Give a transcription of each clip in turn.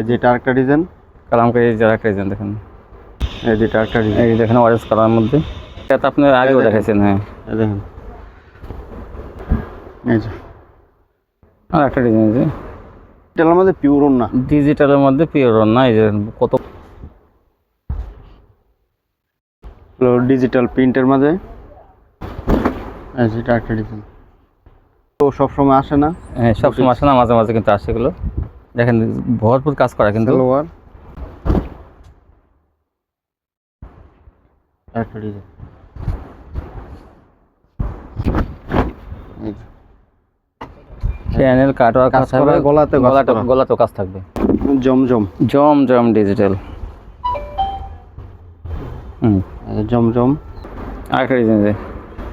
এই যে এটা আরেকটা ডিজাইন কালামকারি যারা একটা ডিজাইন দেখেন। এই যে এটা আরেকটা ডিজাইন এই দেখেন অরেঞ্জ কালারের মধ্যে। এটা তো আপনি আগেও। দেখাইছেন হ্যাঁ। দেখেন। এই যে। আর একটা ডিজাইন আছে। এটার মধ্যে পিওর না ডিজিটালের মধ্যে পিওর না এই যে কত ডিজিটাল প্রিন্টের মাঝে। এই যে এটা আরেকটা ডিজাইন তো সবসময় আসে না। হ্যাঁ সবসময় আসে না মাঝে মাঝে কিন্তু আসে এগুলো। দেখেন ভরপুর কাজ করা কিন্তু। সালোয়ার। আরেকটা ডিজাইন। প্যানেল কাটওয়ার কাজ থাকবে গলাতে গলাতে গলাতেও কাজ থাকবে। জমজম। জম জম ডিজিটাল হুম। জমজম। আরেকটা ডিজাইন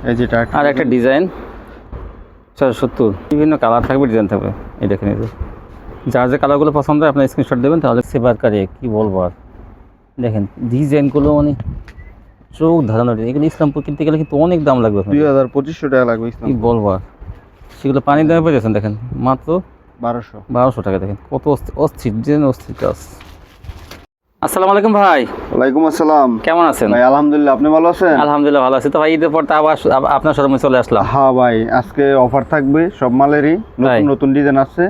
এই যেটা আর একটা ডিজাইন। সত্তর। বিভিন্ন কালার থাকবে ডিজাইন থাকবে। এই দেখেন এই যে। যার যে কালারগুলো পছন্দ হয় আপনার স্ক্রিনশট দেবেন তাহলে সেবার কারে কী বলব আর। দেখেন ডিজাইনগুলো মানে চোখ ধারণা এগুলো ইসলামপুর কিনতে গেলে কিন্তু অনেক দাম লাগবে দুই হাজার পঁচিশশো টাকা লাগবে কী বলব আর। সেগুলো পানির দামে পেয়েছেন দেখেন মাত্র বারোশো। বারোশো টাকা দেখেন কত অস্থি- অস্থির ডিজাইন অস্থির কাজ আসসালামু আলাইকুম ভাই। ওয়ালাইকুম আসসালাম। কেমন আছেন? ভাই আলহামদুলিল্লাহ আপনি ভালো আছেন? আলহামদুলিল্লাহ ভালো আছি। তো ভাই ঈদের পর তো আবার আপনার শোরুমে চলে আসলাম। হ্যাঁ ভাই আজকে অফার থাকবে সব মালেরই? নতুন নতুন ডিজাইন আছে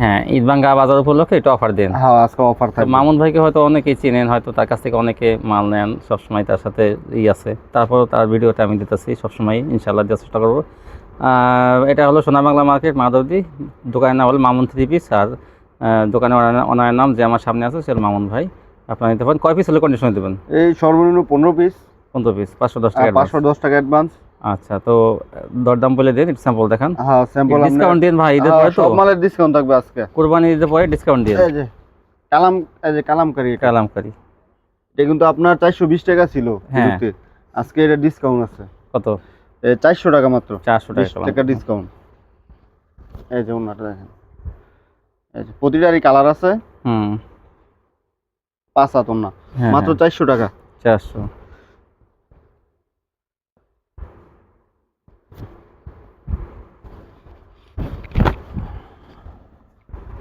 হ্যাঁ ঈদবাঙ্গা বাজার উপলক্ষে এটা অফার দেন। হ্যাঁ আজকে অফার তো থাকবে। মামুন ভাইকে হয়তো অনেকেই চিনেন হয়তো তার কাছ থেকে অনেকে মাল নেন সবসময় তার সাথে ই আছে। তারপরও তার ভিডিওটা আমি দিতেছি সবসময় ইনশাল্লাহ দেওয়ার চেষ্টা করব। এটা হলো সোনা বাংলা মার্কেট মাধবদী। দোকানের নাম হলো মামুন থ্রি পিস আর ওনার- ওনার নাম যে আমার সামনে আছে সে মামুন ভাই। আপনারা নিতে পারেন। কয় পিস হলে কন্ডিশন দেবেন? এই সর্বনিম্ন পনেরো পিস পনেরো পিস পাঁচশো দশ টাকা পাঁচশো দশ টাকা অ্যাডভান্স আচ্ছা তো দরদাম বলে দিন স্যাম্পল দেখান। হ্যাঁ স্যাম্পল ডিসকাউন্ট দিন ভাই ঈদের পরে তো। সব মালের ডিসকাউন্ট থাকবে আজকে। কোরবানি ঈদের পরে ডিসকাউন্ট দিন। এই যে কালাম এই যে কালামকারি এটা। কালামকারি। এটা কিন্তু আপনার চারশো বিশ টাকা ছিল হ্যাঁ। শুরুতে। আজকে এটা ডিসকাউন্ট আছে। কত? চারশো টাকা মাত্র। চারশো বিশ টাকা টাকা ডিসকাউন্ট এই যে ওনাটা দেখেন। এই যে প্রতিটারই কালার আছে। হুম। পাঁচ হাত ওনা। হ্যাঁ মাত্র চারশো টাকা। চারশো।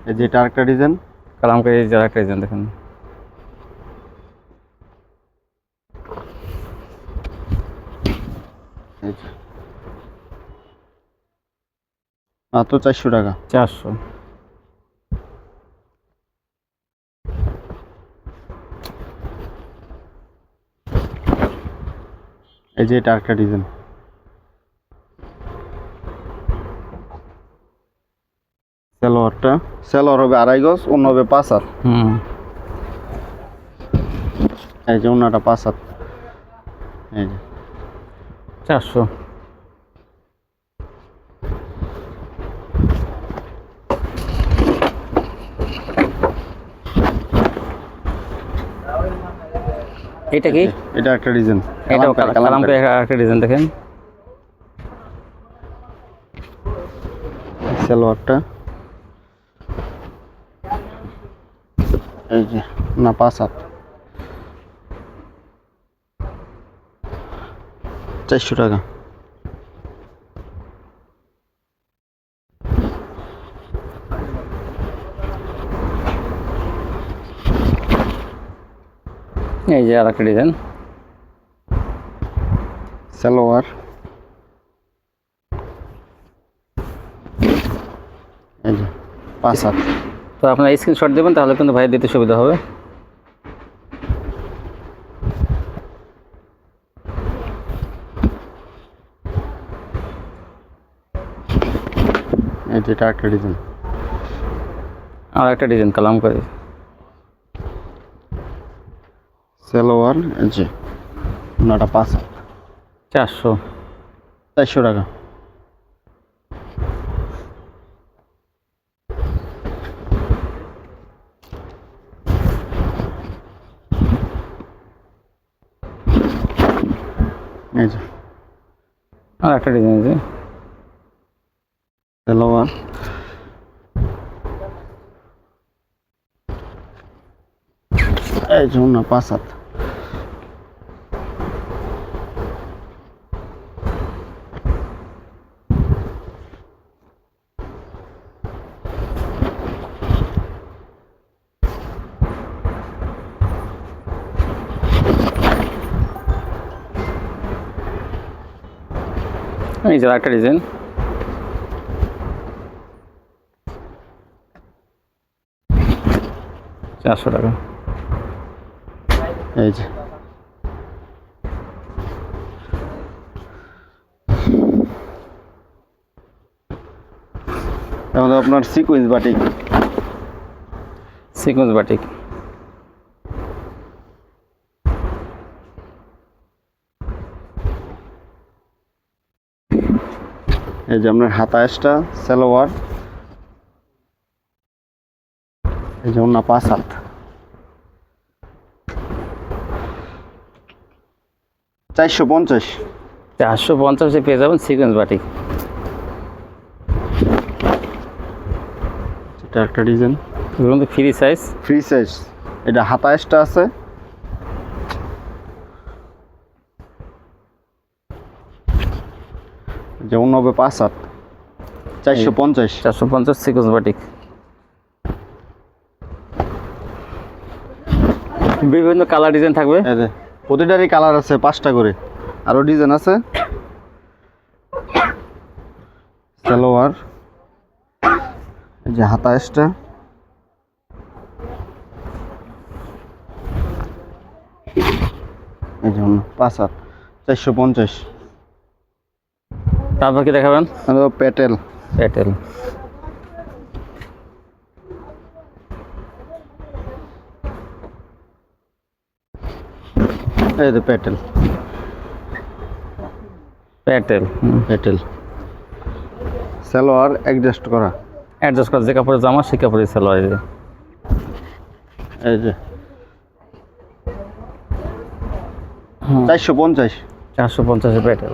এই যে এটা আরেকটা ডিজাইন। কালামকারি যারা একটা ডিজাইন দেখেন। এই যে। মাত্র চারশো টাকা। চারশো। এই যে এটা আরেকটা ডিজাইন। সালোয়ারটা? সালোয়ার হবে আড়াই গজ অন্য হবে পাঁচ হাত। হুম। এই যে অন্যটা পাঁচ হাত। এই যে। চারশো। এটা কি? এটা একটা ডিজাইন। কালামকারি একটা ডিজাইন দেখেন। সালোয়ারটা। এই যে না পাঁচ হাত চারশো টাকা এই যে আর একটা ডিজাইন সালোয়ার এই যে পাঁচ হাত তো আপনার স্ক্রিনশট দেবেন তাহলে কিন্তু ভাই দিতে সুবিধা হবে। এটা একটা ডিজাইন আর একটা ডিজাইন কালামকারি সালোয়ার এই যে ওনাটা পাঁচ চারশো। চারশো টাকা এই যে আর একটা ডিজাইন আছে সালোয়ার এই যে ওনা পাঁচ হাত যে একটা ডিজাইন চারশো টাকা। এই যে। আপনার সিকুয়েন্স বাটিক সিকোয়েন্স বাটিক এই যে আপনার হাতায়সটা সালোয়ার। এই যে অন্য পাঁচ হাত। চারশো পঞ্চাশ। চারশো পঞ্চাশে পেয়ে যাবেন সিকোয়েন্স বাটিক এটা একটা design free size free size এটা হাতায়সটা আছে যেমন হবে পাঁচ হাত চারশো পঞ্চাশ। চারশো পঞ্চাশ সিকোয়েন্স বাটিক। বিভিন্ন কালার ডিজাইন থাকবে। প্রতিটারই কালার আছে পাঁচটা করে। আরও ডিজাইন আছে। সালোয়ার। যে হাতায়সটা এই যে অন্য পাঁচ হাত চারশো পঞ্চাশ। তারপর কি দেখাবেন? প্যাটেল এয়ারটেল এই যে প্যাটেল এয়ারটেল প্যাটেল সালোয়ার অ্যাডজাস্ট করা। অ্যাডজাস্ট করা যে কাপড়ের জামা সেই কাপড়ের সেলোয়ার এই যে। এই যে। চারশো পঞ্চাশ। চারশো পঞ্চাশে প্যাটেল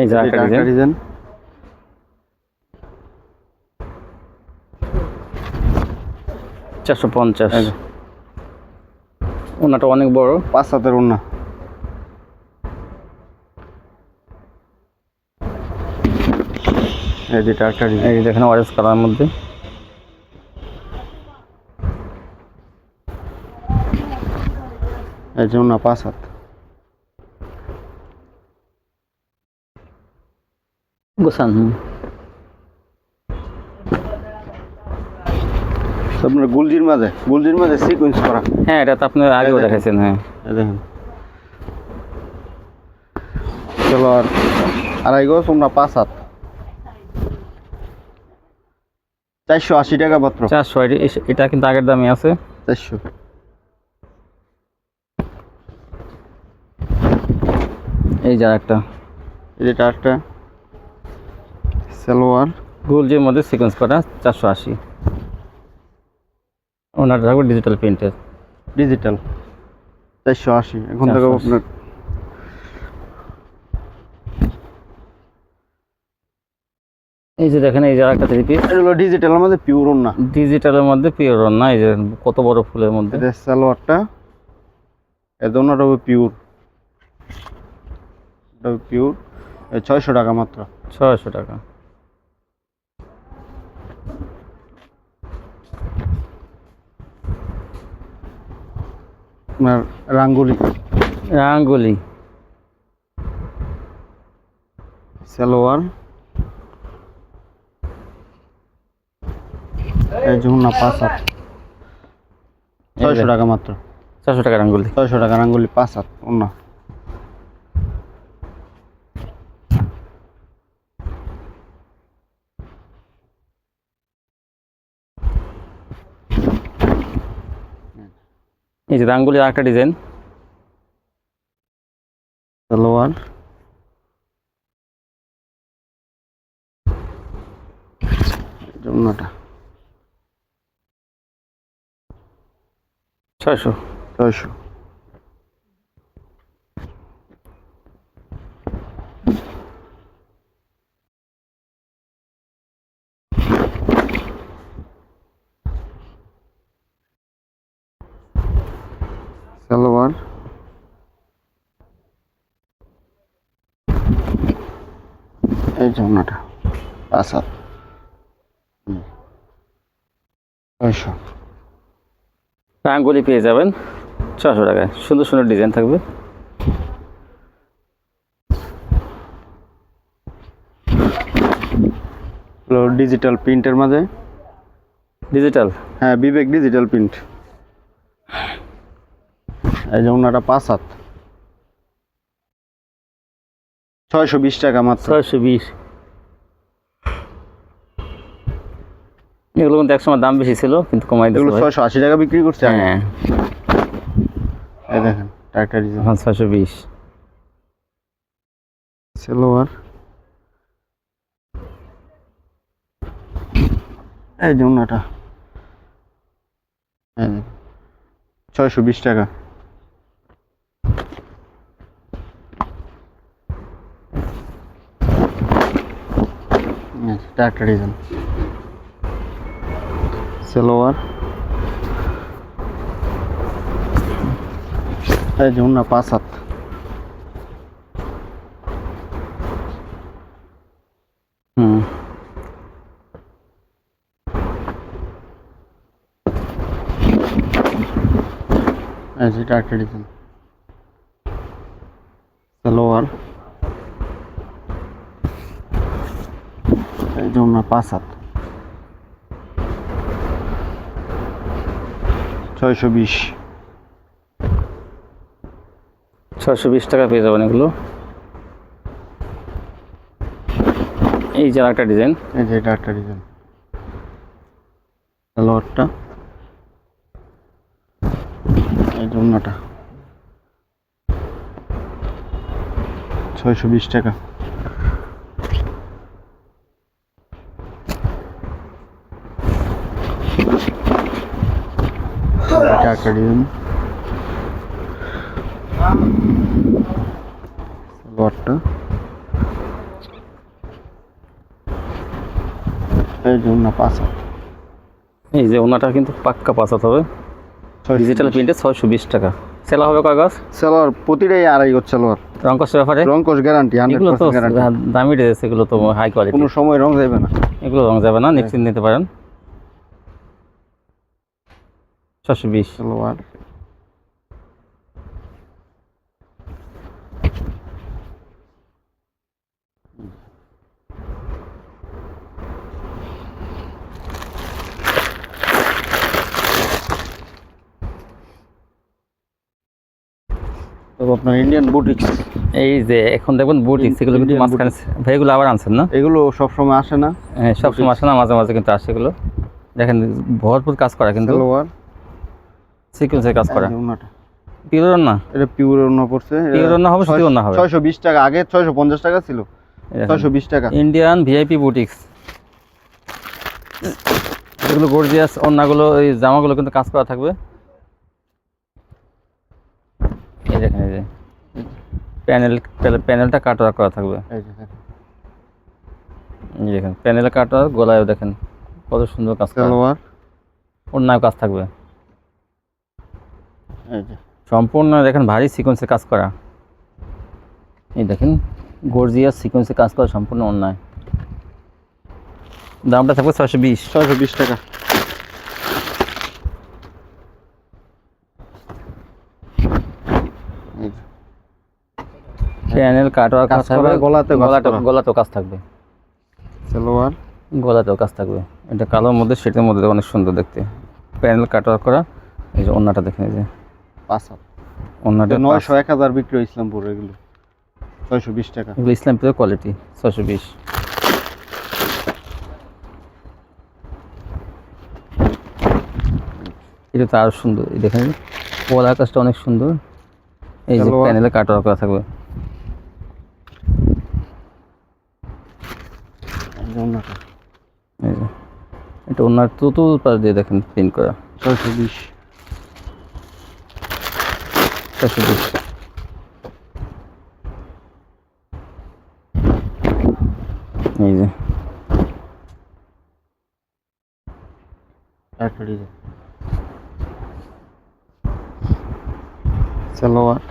এই যে ডিজাইন চারশো পঞ্চাশ। ওনাটা অনেক বড়। পাঁচ হাতের এই যেটা একটা এই দেখেন অরেঞ্জ মধ্যে। এই যে পাঁচ হাত। হুম। আপনার গুলজির মাঝে গুলজির মাঝে সিকুয়েন্স করা। হ্যাঁ এটা তো আপনি আগেও। দেখাইছেন হ্যাঁ। দেখেন। চলো আর আড়াই গজ ওড়না পাঁচ হাত। চারশো আশি টাকা মাত্র। চারশো এটা কিন্তু আগের দামই আছে। চারশো। এই যে একটা এই যেটা একটা সালোয়ার। গোল্ডের মধ্যে সিকোয়েন্স করা চারশো আশি। ওনার থাকবে ডিজিটাল প্রিন্টের ডিজিটাল চারশো আশি এখন থেকে আপনার এই যে দেখেন এই যে আর একটা থ্রি পিস এগুলো ডিজিটালের মধ্যে পিওর না ডিজিটালের মধ্যে পিওর না এই যে কত বড় ফুলের মধ্যে। সালোয়ারটা এর ওনাটা হবে পিওর পিওর ছয়শো টাকা মাত্র। ছয়শো টাকা। আপনার রাঙ্গুলি। রাঙ্গুলি। সালোয়ার। এই যে না পাঁচ হাত। ছয়শো টাকা মাত্র। ছয়শো টাকা রাঙ্গুলি। ছয়শো টাকা রাঙ্গুলি পাঁচ হাত অন্য এই যে রাঙ্গুলি আরেকটা ডিজাইন। সালোয়ার। জমনাটা ছয়শো। ছয়শো সালোয়ার এই পাঁচ হাত ছয়শো রাঙ্গুলি পেয়ে যাবেন ছশো টাকায়। সুন্দর সুন্দর ডিজাইন থাকবে। হলো ডিজিটাল প্রিন্টের মাঝে। ডিজিটাল হ্যাঁ বিবেক ডিজিটাল প্রিন্ট এই যে ওনাটা পাঁচ হাত। ছয়শো বিশ টাকা মাত্র। ছয়শো বিশ। এগুলো কিন্তু একসময় দাম বেশি ছিল কিন্তু কমাই ভাই। ছয়শো আশি টাকা বিক্রি করছে হ্যাঁ। এই দেখেন ডিজাইন এখন ছয়শো বিশ। সেলোয়ার এই যে ওনাটা ছয়শো বিশ টাকা। একটা ডিজাইন সেলোয়ার এই যে ওনা পাঁচ হাত হুম এই যে একটা ডিজাইন সালোয়ার এই যে ওনা পাঁচ হাত ছয়শো বিশ। ছয়শো বিশ টাকা পেয়ে যাবেন এগুলো। এই যে একটা ডিজাইন। এই যে এটা একটা ডিজাইন। সালোয়ারটা। এই যে ছয়শো বিশ টাকা। ডিজাইন সালোয়ারটা এই যে ওনা হাত এই যে ওনাটা কিন্তু পাক্কা পাঁচাত হবে। ডিজিটাল প্রিন্টে ছয়শো বিশ টাকা। সেলা হবে কয় গাছ সালোয়ার প্রতিটাই আড়াই গজ সালোয়ার রঙ্কস ব্যাপারে? রংকশ গ্যারান্টি এগুলো তো দামি ড্রেস এগুলো তো হাই কোয়ালিটি কোনো সময় রং যাবে না। এগুলো রং যাবে না নিশ্চিত নিতে পারেন। ছশো বিশ। সালোয়ার। আপনার ইন্ডিয়ান বুটিক্স এই যে এখন দেখবেন বুটিক্স এগুলো কিন্তু মাঝখানে ভাই এগুলো আবার আনছেন না? এগুলো সব সময় আসে না। হ্যাঁ সব সময় আসে না মাঝে মাঝে কিন্তু আসে এগুলো। দেখেন ভরপুর কাজ করা কিন্তু। সিকুয়েন্সের কাজ করা। পিওর না এটা পিওর পড়ছে। ওড়না হবে, ওড়না হবে। ছয়শো বিশ টাকা আগে ছয়শো পঞ্চাশ টাকা ছিল। ছয়শো বিশ টাকা। ইন্ডিয়ান ভিআইপি বুটিক্স এগুলো গর্জিয়াস অন্যগুলো এই জামাগুলো কিন্তু কাজ করা থাকবে। এই দেখেন এই যে। প্যানেল প্যানেলটা কাটওয়ার করা থাকবে। এই দেখেন। প্যানেল গলায়ও দেখেন। কত সুন্দর কাজ করা। সালোয়ার অন্যায় কাজ থাকবে। সম্পূর্ণ দেখেন ভারী সিকোয়েন্সে কাজ করা। এই দেখেন গর্জিয়াস সিকোয়েন্সে কাজ করা সম্পূর্ণ অন্যায়। দামটা থাকবে ছয়শো বিশ। ছয়শো বিশ টাকা। প্যানেল কাটওয়ার কাজ থাকবে গলাতে। গলাতেও কাজ থাকবে। সালোয়ার। গলাতেও কাজ থাকবে। এটা কালোর মধ্যে সেটার মধ্যে অনেক সুন্দর দেখতে। প্যানেল কাটওয়ার করা এই যে অন্যটা দেখেন এই যে। পাঁচ হাত। অন্যটা নয়শো এক হাজার বিক্রি ইসলামপুর এগুলো। ছয়শো বিশ টাকা। এগুলো ইসলামপুরের কোয়ালিটি ছয়শো বিশ। এটা তো আরও সুন্দর এই দেখেন ওয়াল আকাশটা অনেক সুন্দর। এই যে প্যানেলে কাটওয়ার করা থাকবে। এটা ওনার তুতুল পাশ দিয়ে দেখেন প্রিন্ট করা। ছয়শো বিশ। ছয়শো বিশ এই যে একটা সালোয়ার।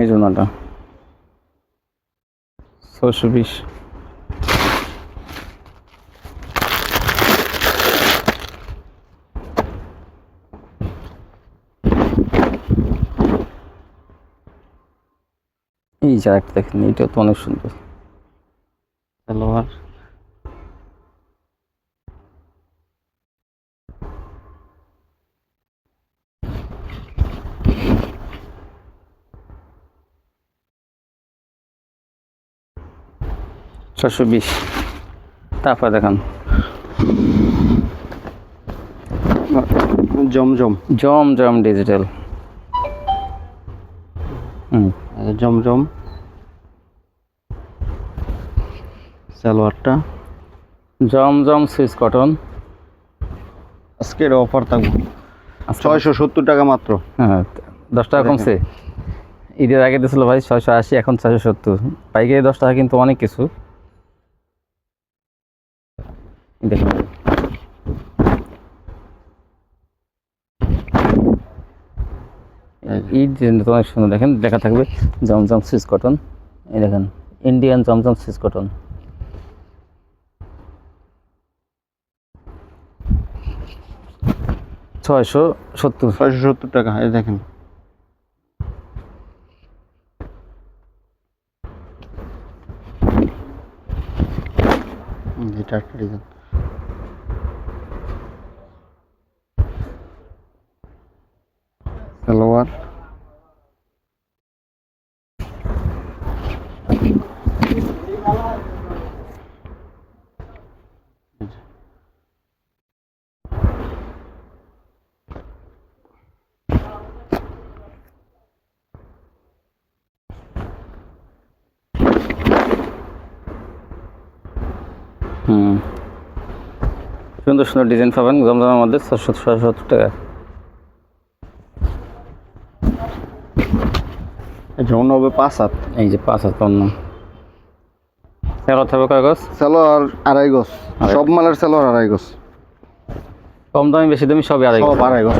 এই যে ওনাটা ছয়শো বিশ এই যে একটা দেখেন এইটা তো অনেক সুন্দর। সালোয়ার। ছশো বিশ। তারপর দেখান। জমজম। জম জম ডিজিটাল। হুম। জমজম। সালোয়ারটা। জম জম সুইস কটন। আজকের অফার থাকবে। ছয়শো সত্তর টাকা মাত্র। হ্যাঁ দশ টাকা কমছে। ঈদের আগে দিয়েছিল ভাই ছয়শো আশি এখন ছয়শো সত্তর। পাইকারি দশ টাকা কিন্তু অনেক কিছু। দেখুন। ঈদ ডিজাইনটা তো অনেক সুন্দর দেখেন লেখা থাকবে। জমজম সুইস কটন। এই দেখেন ইন্ডিয়ান জমজম সুইচ কটন। ছয়শো সত্তর। ছয়শো সত্তর টাকা এই দেখেন। এটা একটা ডিজাইন সালোয়ার হুম সুন্দর সুন্দর ডিজাইন পাবেন জমজমের মধ্যে ছশো ছশো সত্তর টাকা হবে পাঁচ হাত। এই যে পাঁচ পণ্য এগারো থাকবে সালোয়ার আড়াই গজ। সব মালের সালোয়ার আড়াই গজ। কম দামি বেশি দামি সবই আড়াই সব আড়াই গজ।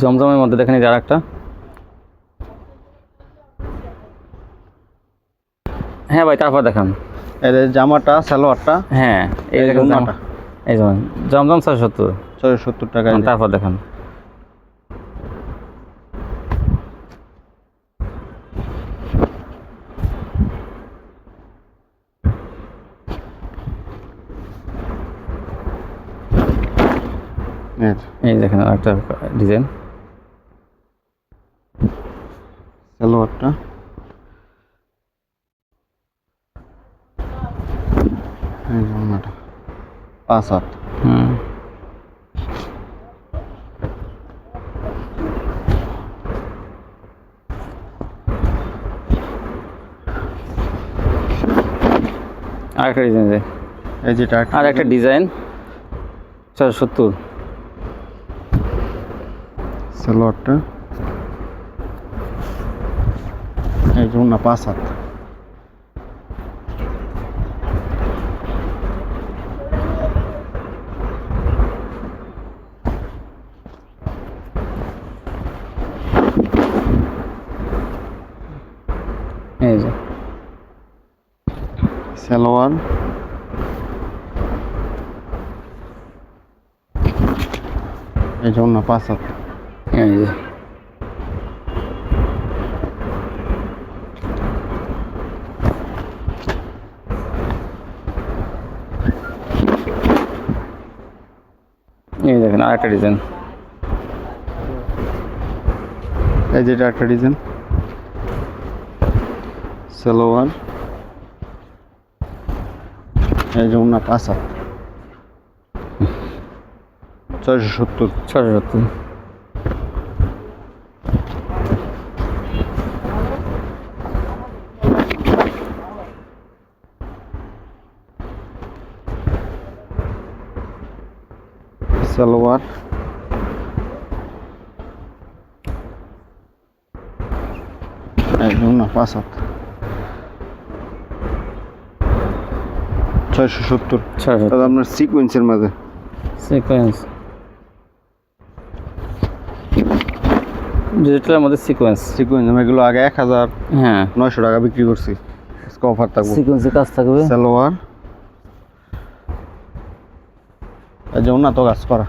জমজমের মধ্যে দেখেন এই যে আর একটা হ্যাঁ ভাই তারপর দেখান। এই জামাটা সালোয়ারটা হ্যাঁ এই দেখেন জামাটা। এই যেমন জমজম ছশো সত্তর। ছয়শো সত্তর টাকা এই তারপর দেখান। এই এই দেখেন একটা ডিজাইন। সালোয়ারটা। এই পাঁচ হাত হুম ডিজাইন এই যেটা আর একটা ডিজাইন ছশো সত্তর। সালোয়ারটা এই জন্য পাঁচ হাত। এই যে সালোয়ার। এই জন্য পাঁচ হাত। এই যে। এই দেখেন আর একটা ডিজাইন। এই যেটা একটা ডিজাইন। সালোয়ার। পাঁচ হাত ছয়শো সত্তর। ছশো সত্তর। সালোয়ার। এই জন্য পাঁচ হাত ছয়শো সত্তর। দাদা আপনার সিকোয়েন্সের মাঝে। সিকোয়েন্স ডিজিটালের মধ্যে সিকোয়েন্স সিকোয়েন্স আমি এগুলো আগে এক হাজার হ্যাঁ। নয়শো টাকা বিক্রি করছি। অফার থাকব। সিকোয়েন্সের কাজ থাকবে। সালোয়ার এই যে তো কাজ করা।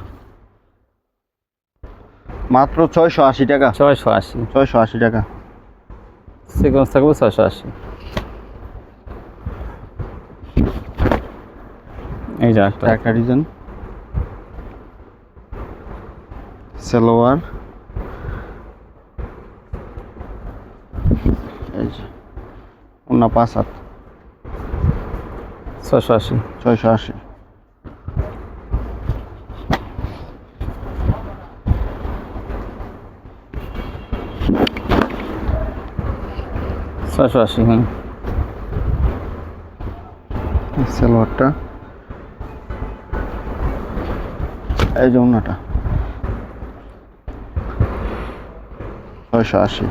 মাত্র ছয়শো আশি টাকা। ছয়শো আশি। ছয়শো আশি টাকা। সিকোয়েন্স থাকবে ছয়শো আশি। এই যে একটা একটা ডিজাইন সালোয়ার। এই যে অন্য পাঁচ হাত। ছয়শো আশি। ছয়শো আশি। ছয়শো আশি হুম। সালোয়ারটা। এই যে অন্যটা। ছয়শো আশি।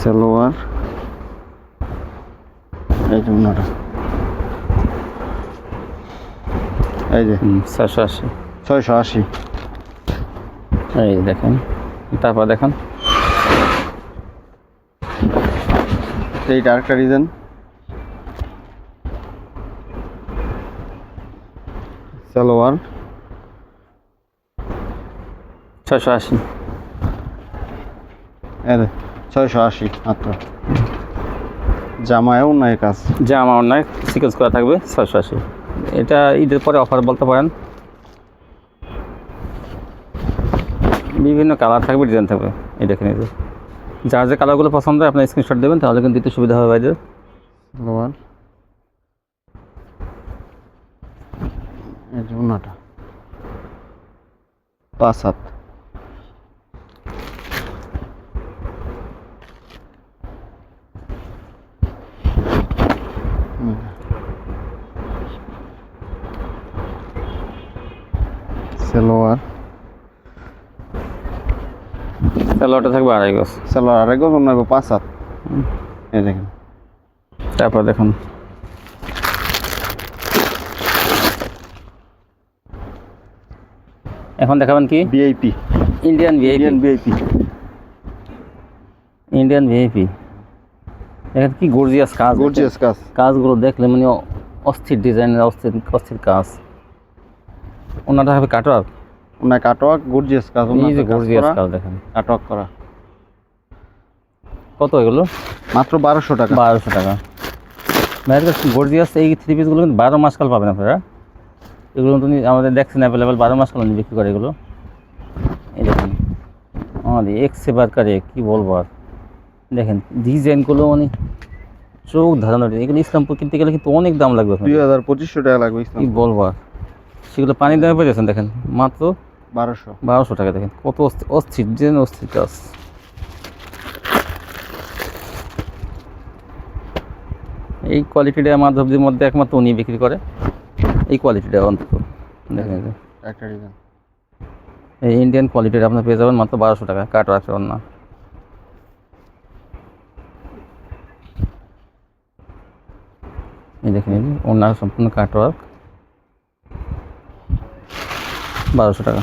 সালোয়ার। এই যে অন্যটা। এই যে। ছয়শো আশি। ছয়শো আশি। এই দেখেন তারপর দেখেন। এইটা আরেকটা ডিজাইন সালোয়ার। ছয়শো আশি। ছয়শো আশি মাত্র। জামায়ও নাই কাজ। জামা অন্যায় সিকোয়েন্স করা থাকবে ছয়শো আশি। এটা ঈদের পরে অফার বলতে পারেন। বিভিন্ন কালার থাকবে ডিজাইন থাকবে। এই দেখেন, এই যে। যার যে কালারগুলো পছন্দ হয়, আপনার স্ক্রিনশট দেবেন, তাহলে কিন্তু দিতে সুবিধা হবে যে অন্যটা পাঁচ হুম। সালোয়ার। ওটা থাকবে আড়াই গজ। সালোয়ার আরেক গজ অন্য পাঁচ হাত। এই দেখেন। তারপর দেখুন। এখন দেখাবেন কি? VIP Indian VIP Indian VIP Indian VIP দেখেন কি গর্জিয়াস কাজ। গর্জিয়াস কাজ। কাজগুলো দেখলে মানে অস্থির ডিজাইনের অস্থির অস্থির কাজ। ওনাটা হবে কাটওয়ার্ক ওনার কাটওয়ার্ক গর্জিয়াস কাজ এই যে গর্জিয়াস কাজ দেখেন। কাটওয়ার্ক করা। কত এগুলো? মাত্র বারোশো টাকা। বারোশো টাকা। ভাইয়ের কাছে গর্জিয়াস? এই থ্রি পিসগুলো কিন্তু বারো মাস কাল পাবেন আপনারা। এগুলো তুমি আমাদের দেখছেন অ্যাভেলেবেল বারো মাস কাল বিক্রি করে এগুলো। এই দেখেন। আমাদের এক্স সেবার কারে কী বলব আর। দেখেন ডিজাইনগুলো মানে চোখ ধারণা এগুলো ইসলামপুর কিনতে গেলে কিন্তু অনেক দাম লাগবে দুই হাজার পঁচিশশো টাকা লাগবে কি বলব আর। সেগুলো পানির দামে পেয়েছেন দেখেন মাত্র বারোশো। বারোশো টাকা দেখেন কত অস্থির ডিজাইন অস্থির কাজ। এই কোয়ালিটিটা মাধবদের মধ্যে একমাত্র উনি বিক্রি করে। এই কোয়ালিটিটা অন্তত দেখেন এই যে। ইন্ডিয়ান কোয়ালিটিটা আপনার পেয়ে যাবেন মাত্র বারোশো টাকা কাট আছে অন্য। এই দেখেন অন্য সম্পূর্ণ কাট বারোশো টাকা।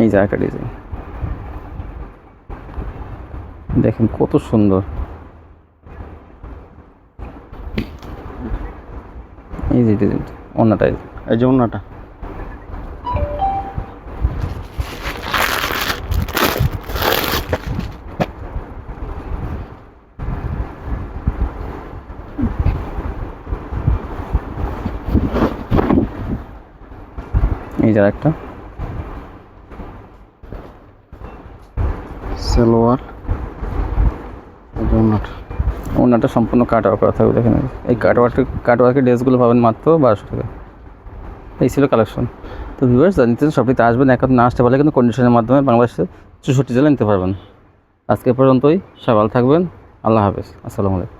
এই একটা ডিজাইন দেখেন কত সুন্দর। এই যে ডিজাইন অন্যটাই এই যে অন্যটা। যে একটা। সালোয়ার। অন্যটা সম্পূর্ণ কাট ওয়ার্ক করা থাকবে দেখেন এই কাট ওয়ার্কের কাট ওয়ার্কের ড্রেসগুলো পাবেন মাত্র বারোশো টাকা। এই ছিল কালেকশন তো ভিউয়ার্স নিতে সবটিতে আসবেন। এখন না আসতে পারলে কিন্তু কন্ডিশনের মাধ্যমে বাংলাদেশে চৌষট্টি জেলা নিতে পারবেন। আজকে পর্যন্তই। সবাই ভালো থাকবেন। আল্লাহ হাফেজ। আসসালামু আলাইকুম।